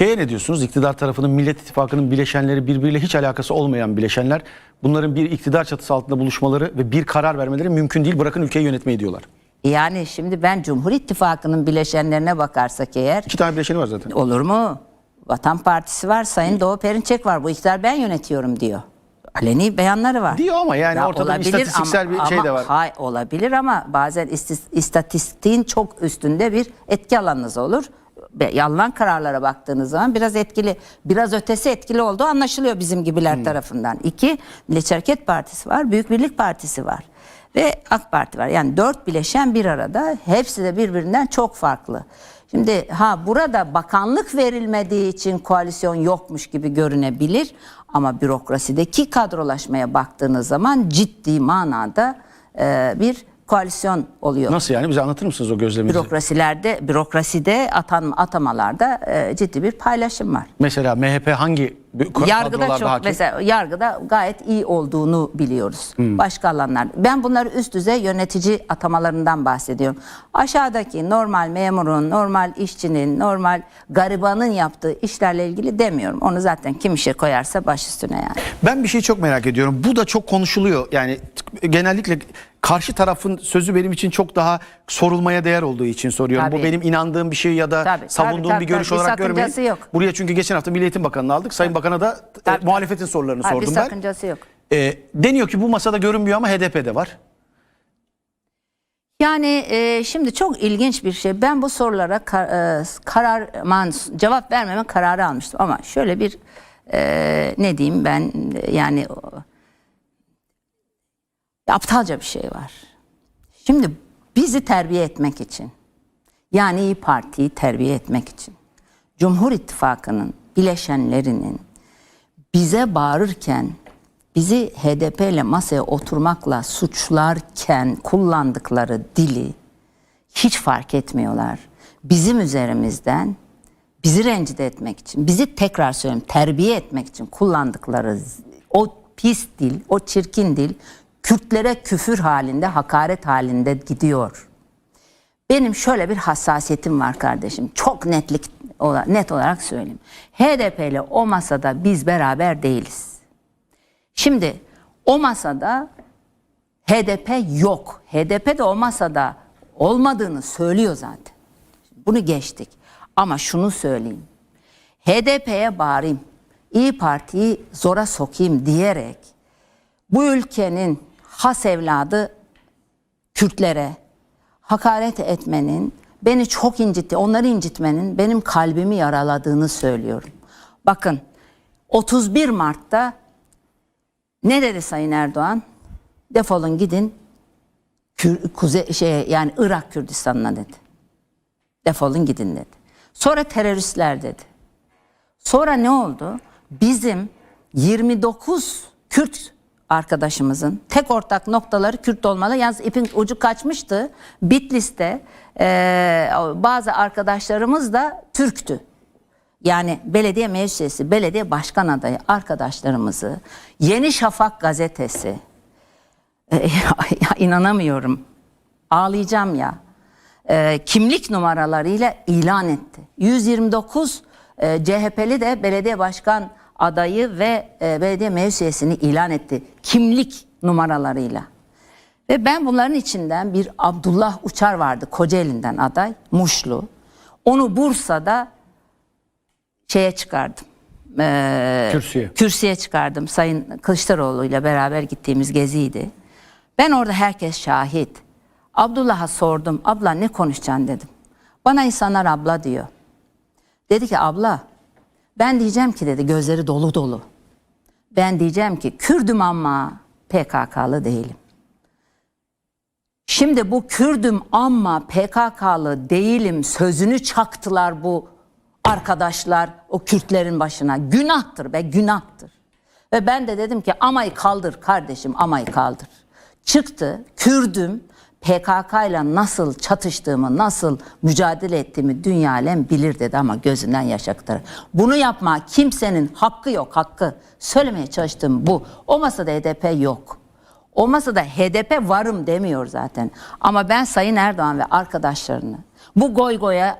Şeye ne diyorsunuz? İktidar tarafının Millet İttifakı'nın bileşenleri birbiriyle hiç alakası olmayan bileşenler. Bunların bir iktidar çatısı altında buluşmaları ve bir karar vermeleri mümkün değil. Bırakın ülkeyi yönetmeyi diyorlar. Yani şimdi ben Cumhur İttifakı'nın bileşenlerine bakarsak eğer İki tane bileşeni var zaten. olur mu? Vatan Partisi var, Sayın Doğu Perinçek var. Bu iktidar ben yönetiyorum diyor. Aleni beyanları var. Diyor ama yani ortada bir istatistiksel bir şey de var. Hay, olabilir ama bazen istis- istatistiğin çok üstünde bir etki alanınız olur. Yalan kararlara baktığınız zaman biraz etkili, biraz ötesi etkili olduğu anlaşılıyor bizim gibiler Hmm. tarafından. İki, Milliyetçi Hareket Partisi var, Büyük Birlik Partisi var ve AK Parti var. Yani dört bileşen bir arada, hepsi de birbirinden çok farklı. Şimdi ha burada bakanlık verilmediği için koalisyon yokmuş gibi görünebilir ama bürokrasideki kadrolaşmaya baktığınız zaman ciddi manada e, bir koalisyon oluyor. Nasıl yani? Bize anlatır mısınız o gözleminizi? Bürokrasilerde, bürokraside atan atamalarda e, ciddi bir paylaşım var. Mesela MHP hangi Yargıda çok hakim? mesela yargıda gayet iyi olduğunu biliyoruz. Hmm. Başka alanlar. Ben bunları üst düzey yönetici atamalarından bahsediyorum. Aşağıdaki normal memurun, normal işçinin, normal garibanın yaptığı işlerle ilgili demiyorum. Onu zaten kim işe koyarsa baş üstüne yani. Ben bir şey çok merak ediyorum. Bu da çok konuşuluyor. Yani genellikle karşı tarafın sözü benim için çok daha sorulmaya değer olduğu için soruyorum. Tabii. Bu benim inandığım bir şey ya da Tabii, savunduğum tabii, bir görüş tabii. Bir olarak görmeyin. sakıncası yok. Buraya çünkü geçen hafta Milli Eğitim Bakanı'nı aldık. Sayın Bakan'a da e, Tabii. muhalefetin sorularını Ha, bir sordum ben. sakıncası yok. E, deniyor ki bu masada görünmüyor ama HDP'de var. Yani e, şimdi çok ilginç bir şey. Ben bu sorulara ka- e, karar man, cevap vermeme kararı almıştım ama şöyle bir e, ne diyeyim ben e, yani o- aptalca bir şey var. Şimdi bizi terbiye etmek için yani İyi Parti'yi terbiye etmek için Cumhur İttifakı'nın bileşenlerinin bize bağırırken bizi HDP ile masaya oturmakla suçlarken kullandıkları dili hiç fark etmiyorlar. Bizim üzerimizden bizi rencide etmek için, bizi tekrar söyleyeyim terbiye etmek için kullandıkları o pis dil, o çirkin dil Kürtlere küfür halinde, hakaret halinde gidiyor. Benim şöyle bir hassasiyetim var kardeşim. Çok netlik net olarak söyleyeyim. HDP ile o masada biz beraber değiliz. Şimdi o masada HDP yok. HDP de o masada olmadığını söylüyor zaten. Bunu geçtik. Ama şunu söyleyeyim. HDP'ye bağırayım, İyi Parti'yi zora sokayım diyerek bu ülkenin has evladı Kürtlere hakaret etmenin beni çok incitti. Onları incitmenin benim kalbimi yaraladığını söylüyorum. Bakın 31 Mart'ta ne dedi Sayın Erdoğan? Defolun gidin Kür, Kuze, şey, yani Irak Kürdistan'ına dedi. Defolun gidin dedi. Sonra teröristler dedi. Sonra ne oldu? Bizim 29 Kürt arkadaşımızın tek ortak noktaları Kürt olmalı. Yalnız ipin ucu kaçmıştı. Bitlis'te eee, bazı arkadaşlarımız da Türktü. Yani belediye meclis üyesi, belediye başkan adayı arkadaşlarımızı Yeni Şafak gazetesi e, inanamıyorum. Ağlayacağım ya. E, kimlik numaralarıyla ilan etti. 129 e, CHP'li de belediye başkan adayı ve e, belediye meclis üyesini ilan etti. Kimlik numaralarıyla. Ve ben bunların içinden bir Abdullah Uçar vardı Kocaeli'nden aday, Muşlu. Onu Bursa'da şeye çıkardım. Ee, Kürsüye. kürsüye çıkardım. Sayın Kılıçdaroğlu ile beraber gittiğimiz geziydi. Ben orada herkes şahit. Abdullah'a sordum. Abla ne konuşacaksın dedim. Bana insanlar abla diyor. Dedi ki abla ben diyeceğim ki dedi gözleri dolu dolu. Ben diyeceğim ki Kürdüm ama PKK'lı değilim. Şimdi bu Kürdüm ama PKK'lı değilim sözünü çaktılar bu arkadaşlar o Kürtlerin başına. Günahtır be günahtır. Ve ben de dedim ki amayı kaldır kardeşim amayı kaldır. Çıktı Kürdüm PKK ile nasıl çatıştığımı, nasıl mücadele ettiğimi dünya alem bilir dedi ama gözünden yaş akıtarak. Bunu yapma kimsenin hakkı yok hakkı. Söylemeye çalıştığım bu. O masada HDP yok. O masada HDP varım demiyor zaten. Ama ben Sayın Erdoğan ve arkadaşlarını bu goy goya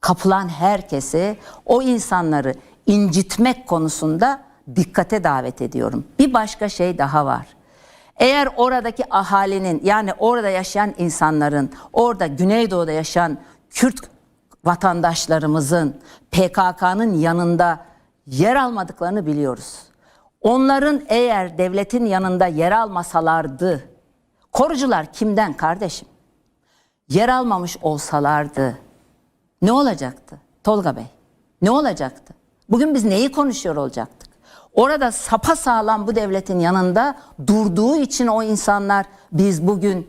kapılan herkesi o insanları incitmek konusunda dikkate davet ediyorum. Bir başka şey daha var. Eğer oradaki ahalinin yani orada yaşayan insanların, orada Güneydoğu'da yaşayan Kürt vatandaşlarımızın PKK'nın yanında yer almadıklarını biliyoruz. Onların eğer devletin yanında yer almasalardı, korucular kimden kardeşim? Yer almamış olsalardı ne olacaktı Tolga Bey? Ne olacaktı? Bugün biz neyi konuşuyor olacaktık? Orada sapa sağlam bu devletin yanında durduğu için o insanlar biz bugün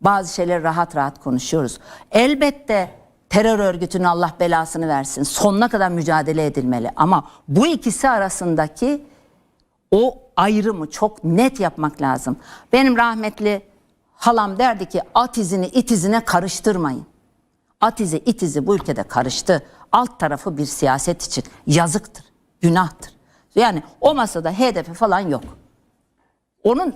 bazı şeyleri rahat rahat konuşuyoruz. Elbette terör örgütünün Allah belasını versin. Sonuna kadar mücadele edilmeli ama bu ikisi arasındaki o ayrımı çok net yapmak lazım. Benim rahmetli halam derdi ki at izini it izine karıştırmayın. At izi it izi bu ülkede karıştı. Alt tarafı bir siyaset için yazıktır, günahtır. Yani o masada HDP falan yok. Onun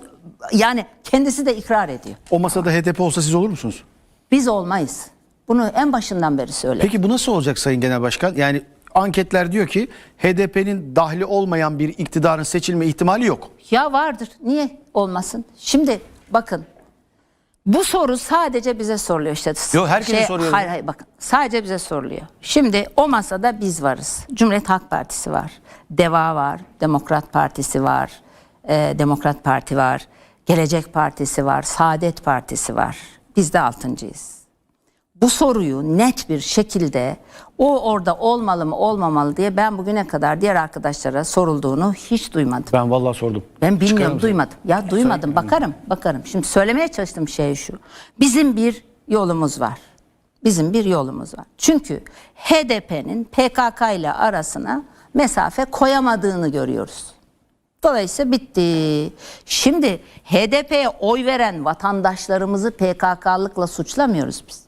yani kendisi de ikrar ediyor. O masada HDP olsa siz olur musunuz? Biz olmayız. Bunu en başından beri söyledim. Peki bu nasıl olacak Sayın Genel Başkan? Yani anketler diyor ki HDP'nin dahli olmayan bir iktidarın seçilme ihtimali yok. Ya vardır. Niye olmasın? Şimdi bakın. Bu soru sadece bize soruluyor işte. Yo, herkese soruyorum. Hayır hayır bakın. Sadece bize soruluyor. Şimdi o masada biz varız. Cumhuriyet Halk Partisi var. DEVA var. Demokrat Partisi var. e, Demokrat Parti var. Gelecek Partisi var. Saadet Partisi var. Biz de altıncıyız bu soruyu net bir şekilde o orada olmalı mı olmamalı diye ben bugüne kadar diğer arkadaşlara sorulduğunu hiç duymadım. Ben vallahi sordum. Ben bilmiyorum duymadım. Ya duymadım bakarım bakarım. Şimdi söylemeye çalıştığım şey şu. Bizim bir yolumuz var. Bizim bir yolumuz var. Çünkü HDP'nin PKK ile arasına mesafe koyamadığını görüyoruz. Dolayısıyla bitti. Şimdi HDP'ye oy veren vatandaşlarımızı PKK'lıkla suçlamıyoruz biz.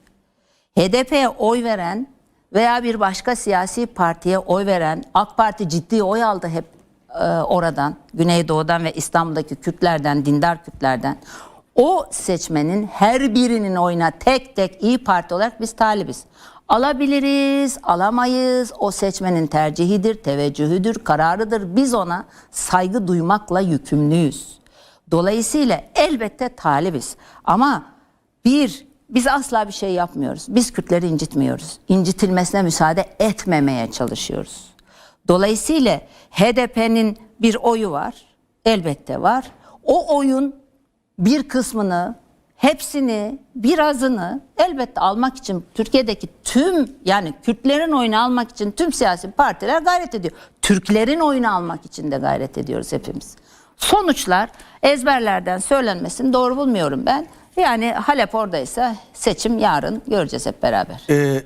HDP'ye oy veren veya bir başka siyasi partiye oy veren AK Parti ciddi oy aldı hep e, oradan Güneydoğu'dan ve İstanbul'daki Kürtlerden dindar Kürtlerden o seçmenin her birinin oyuna tek tek iyi Parti olarak biz talibiz. Alabiliriz, alamayız. O seçmenin tercihidir, teveccühüdür, kararıdır. Biz ona saygı duymakla yükümlüyüz. Dolayısıyla elbette talibiz. Ama bir, biz asla bir şey yapmıyoruz. Biz Kürtleri incitmiyoruz. İncitilmesine müsaade etmemeye çalışıyoruz. Dolayısıyla HDP'nin bir oyu var. Elbette var. O oyun bir kısmını, hepsini, birazını elbette almak için Türkiye'deki tüm yani Kürtlerin oyunu almak için tüm siyasi partiler gayret ediyor. Türklerin oyunu almak için de gayret ediyoruz hepimiz. Sonuçlar ezberlerden söylenmesini doğru bulmuyorum ben. Yani Halep oradaysa seçim yarın göreceğiz hep beraber. Ee,